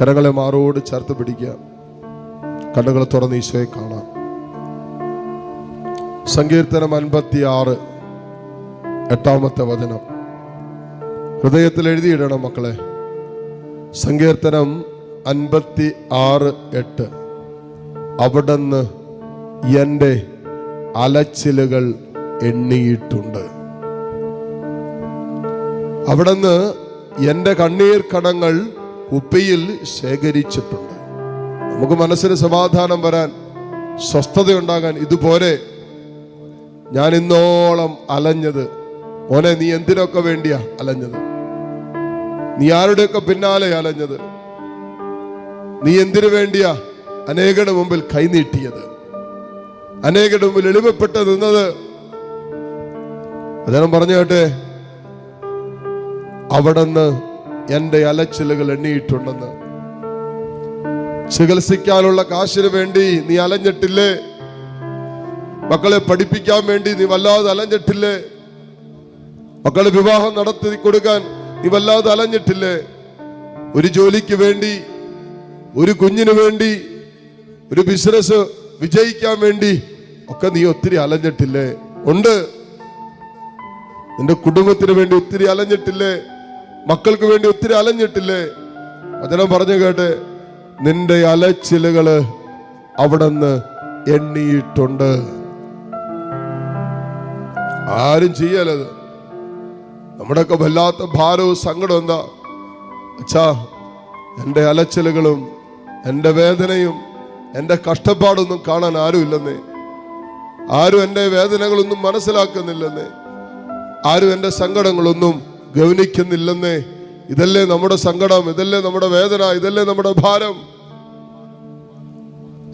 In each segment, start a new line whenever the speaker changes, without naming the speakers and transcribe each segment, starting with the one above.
കരങ്ങളെ മാറോട് ചേർത്ത് പിടിക്കുക. കണ്ണുകൾ തുറന്ന് ഈശോയെ കാണാം. സങ്കീർത്തനം അൻപത്തി ആറ് എട്ടാമത്തെ വചനം. ഹൃദയത്തിൽ എഴുതിയിടണം മക്കളെ. സങ്കീർത്തനം അൻപത്തി ആറ് എട്ട്. അവിടുന്ന് എന്റെ അലച്ചിലുകൾ എണ്ണിയിട്ടുണ്ട്. അവിടുന്ന് എന്റെ കണ്ണീർ കണങ്ങൾ കുപ്പിയിൽ ശേഖരിച്ചിട്ടുണ്ട്. നമുക്ക് മനസ്സിന് സമാധാനം വരാൻ സ്വസ്ഥതയുണ്ടാകാൻ ഇതുപോലെ ഞാൻ ഇന്നോളം അലഞ്ഞത്. മോനെ നീ എന്തിനൊക്കെ വേണ്ടിയാ അലഞ്ഞത്? നീ ആരുടെയൊക്കെ പിന്നാലെ അലഞ്ഞത്? നീ എന്തിനു വേണ്ടിയാ അനേകരുടെ മുമ്പിൽ കൈനീട്ടിയത് അനേകരുടെ മുമ്പിൽ എളിമപ്പെട്ട് നിന്നത്? അദ്ദേഹം പറഞ്ഞു കേട്ടെ അവിടുന്ന് എന്റെ അലച്ചിലുകൾ എണ്ണിയിട്ടുണ്ടെന്ന്. ചികിത്സിക്കാനുള്ള കാശിന് വേണ്ടി നീ അലഞ്ഞിട്ടില്ലേ? മക്കളെ പഠിപ്പിക്കാൻ വേണ്ടി നീ വല്ലാതെ അലഞ്ഞിട്ടില്ലേ? മക്കളെ വിവാഹം നടത്തി കൊടുക്കാൻ നീ വല്ലാതെ അലഞ്ഞിട്ടില്ലേ? ഒരു ജോലിക്ക് വേണ്ടി ഒരു കുഞ്ഞിന് വേണ്ടി ഒരു ബിസിനസ് വിജയിക്കാൻ വേണ്ടി ഒക്കെ നീ ഒത്തിരി അലഞ്ഞിട്ടില്ലേ? ഉണ്ട്. നിന്റെ കുടുംബത്തിന് വേണ്ടി ഒത്തിരി അലഞ്ഞിട്ടില്ലേ? മക്കൾക്ക് വേണ്ടി ഒത്തിരി അലഞ്ഞിട്ടില്ലേ? വചനം പറഞ്ഞു കേട്ടെ നിന്റെ അലച്ചിലുകൾ അവിടുന്ന് എണ്ണിയിട്ടുണ്ട്. ആരും ചെയ്യലത് നമ്മുടെയൊക്കെ വല്ലാത്ത ഭാരവും സങ്കടം എന്താ? അച്ഛാ എന്റെ അലച്ചിലുകളും എന്റെ വേദനയും എന്റെ കഷ്ടപ്പാടൊന്നും കാണാൻ ആരും ഇല്ലെന്നേ. ആരും എന്റെ വേദനകളൊന്നും മനസ്സിലാക്കുന്നില്ലെന്നേ. ആരും എന്റെ സങ്കടങ്ങളൊന്നും ഗൗനിക്കുന്നില്ലെന്നേ. ഇതല്ലേ നമ്മുടെ സങ്കടം ഇതല്ലേ നമ്മുടെ വേദന ഇതല്ലേ നമ്മുടെ ഭാരം.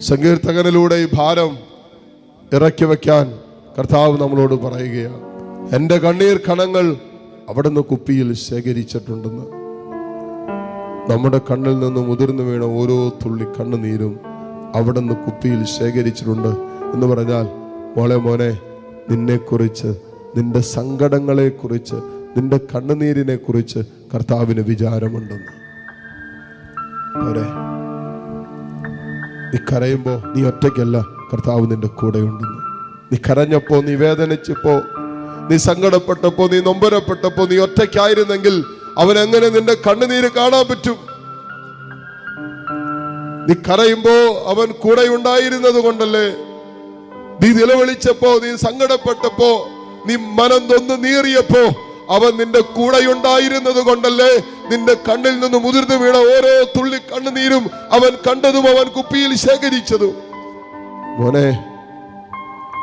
സങ്കീർത്തകനിലൂടെ ഈ ഭാരം ഇറക്കി വെക്കാൻ കർത്താവ് നമ്മളോട് പറയുകയാണ്. എന്റെ കണ്ണീർ കണങ്ങൾ അവിടുന്ന് കുപ്പിയിൽ ശേഖരിച്ചിട്ടുണ്ടെന്ന്. നമ്മുടെ കണ്ണിൽ നിന്ന് മുതിർന്നു വീണ ഓരോ തുള്ളി കണ്ണുനീരും അവിടുന്ന് കുപ്പിയിൽ ശേഖരിച്ചിട്ടുണ്ട് എന്ന് പറഞ്ഞാൽ മോളെ മോനെ നിന്നെക്കുറിച്ച് നിന്റെ സങ്കടങ്ങളെക്കുറിച്ച് നിന്റെ കണ്ണുനീരിനെ കുറിച്ച് കർത്താവിന് വിചാരമുണ്ടെന്ന് നീ കരയുമ്പോ നീ ഒറ്റയ്ക്കല്ല കർത്താവ് നിന്റെ കൂടെ കൂടെയുണ്ടെന്ന് നീ കരഞ്ഞപ്പോ നീ വേദനിച്ചപ്പോ നീ സങ്കടപ്പെട്ടപ്പോ നീ നൊമ്പരപ്പെട്ടപ്പോ നീ ഒറ്റയ്ക്കായിരുന്നെങ്കിൽ അവൻ എങ്ങനെ നിന്റെ കണ്ണുനീര് കാണാൻ പറ്റും? നീ കരയുമ്പോ അവൻ കൂടെ ഉണ്ടായിരുന്നത് കൊണ്ടല്ലേ? നീ നിലവിളിച്ചപ്പോ നീ സങ്കടപ്പെട്ടപ്പോ നീ മനം തൊന്ന് നീറിയപ്പോ അവൻ നിന്റെ കൂടെയുണ്ടായിരുന്നത് കൊണ്ടല്ലേ നിന്റെ കണ്ണിൽ നിന്ന് മുതിർന്നു വീണ ഓരോ തുള്ളി കണ്ണുനീരും അവൻ കണ്ടതും അവൻ കുപ്പിയിൽ ശേഖരിച്ചതും. മോനെ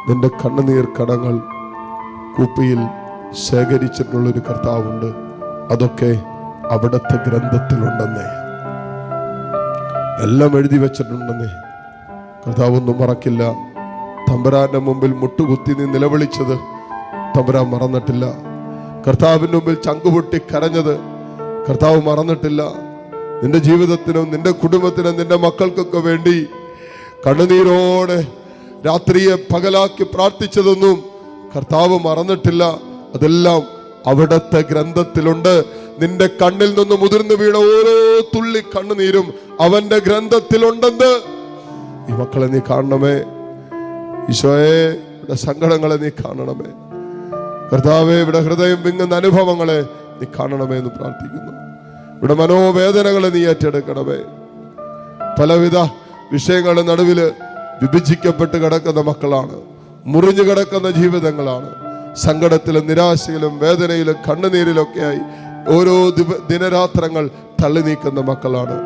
നിന്റെ കണ്ണുനീർ കടങ്ങൾ കുപ്പിയിൽ ശേഖരിച്ചിട്ടുള്ളൊരു കർത്താവുണ്ട്. അതൊക്കെ അവിടുത്തെ ഗ്രന്ഥത്തിലുണ്ടെന്നേ. എല്ലാം എഴുതി വെച്ചിട്ടുണ്ടെന്നേ. കർത്താവൊന്നും മറക്കില്ല. തമ്പരാന്റെ മുമ്പിൽ മുട്ടുകുത്തി നീ നിലവിളിച്ചത് തമ്പുരാൻ മറന്നിട്ടില്ല. കർത്താവിന്റെ മുമ്പിൽ ചങ്കുപൊട്ടി കരഞ്ഞത് കർത്താവ് മറന്നിട്ടില്ല. നിന്റെ ജീവിതത്തിനും നിന്റെ കുടുംബത്തിനും നിന്റെ മക്കൾക്കൊക്കെ വേണ്ടി കണ്ണുനീരോടെ രാത്രിയെ പകലാക്കി പ്രാർത്ഥിച്ചതൊന്നും കർത്താവ് മറന്നിട്ടില്ല. അതെല്ലാം അവിടത്തെ ഗ്രന്ഥത്തിലുണ്ട്. നിന്റെ കണ്ണിൽ നിന്ന് മുതിർന്നു വീണ ഓരോ തുള്ളി കണ്ണുനീരും അവന്റെ ഗ്രന്ഥത്തിലുണ്ടെന്ന് ഈ മക്കളെ നീ കാണണമേ. ഈശോയെ സങ്കടങ്ങളെ നീ കാണണമേ. കർത്താവെ ഇവിടെ ഹൃദയം വിങ്ങുന്ന അനുഭവങ്ങളെ നീ കാണണമേ എന്ന് പ്രാർത്ഥിക്കുന്നു. ഇവിടെ മനോവേദനകളെ നീ ഏറ്റെടുക്കണമേ. പലവിധ വിഷയങ്ങളുടെ നടുവിൽ വിഭജിക്കപ്പെട്ട് കിടക്കുന്ന മക്കളാണ് മുറിഞ്ഞു കിടക്കുന്ന ജീവിതങ്ങളാണ്. സങ്കടത്തിലും നിരാശയിലും വേദനയിലും കണ്ണുനീരിലൊക്കെയായി ഓരോ ദിനരാത്രങ്ങൾ തള്ളി നീക്കുന്ന മക്കളാണ്.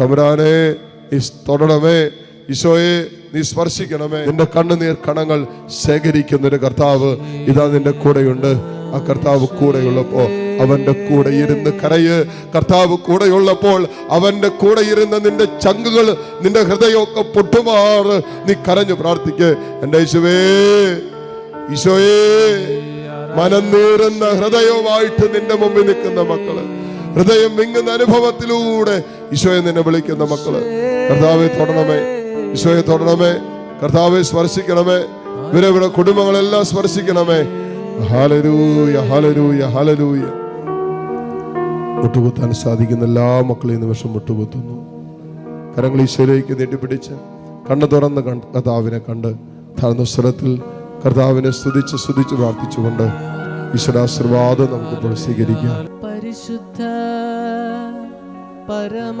തമരാനെ തൊടണമേ ഈശോയെ നീ സ്പർശിക്കണമേ. നിന്റെ കണ്ണുനീർ കണങ്ങൾ ശേഖരിക്കുന്നൊരു കർത്താവ് ഇതാ നിന്റെ കൂടെയുണ്ട്. ആ കർത്താവ് കൂടെയുള്ളപ്പോ അവന്റെ കൂടെ ഇരുന്ന് കരയ്. കർത്താവ് കൂടെയുള്ളപ്പോൾ അവന്റെ കൂടെ ഇരുന്ന് നിന്റെ ചങ്കുകൾ നിന്റെ ഹൃദയമൊക്കെ പൊട്ടുമാറ് നീ കരഞ്ഞു പ്രാർത്ഥിക്ക്. എന്റെ യേശുവേ ഈശോയേ മനം നീറുന്ന ഹൃദയവുമായിട്ട് നിന്റെ മുമ്പിൽ നിൽക്കുന്ന മക്കൾ. ഹൃദയം വിങ്ങുന്ന അനുഭവത്തിലൂടെ ഈശോയെ നിന്നെ വിളിക്കുന്ന മക്കൾ. കർത്താവെ തൊടണമേ. ഈശോയെ തൊടണമേ. കർത്താവെ സ്പർശിക്കണമേ. ഇവരെ ഇവിടെ കുടുംബങ്ങളെല്ലാം സ്പർശിക്കണമേ. ഹാലരൂയ ഹാലരൂയ ഹാലരൂയ മുട്ടുകുത്താൻ സാധിക്കുന്ന എല്ലാ മക്കളെയും നിമിഷം മുട്ടുകുത്തുന്നു കരങ്ങൾ ഈശോയിലേക്ക് നീട്ടിപ്പിടിച്ച് കണ്ണ് തുറന്ന് കർത്താവിനെ കണ്ട് താഴ്ന്ന സ്ഥലത്തിൽ കർത്താവിനെ സ്തുതിച്ച് സ്തുതിച്ച് പ്രാർത്ഥിച്ചുകൊണ്ട് ഈശ്വരാശീർവാദം നമുക്ക് സ്വീകരിക്കാം.
പരിശുദ്ധ പരമ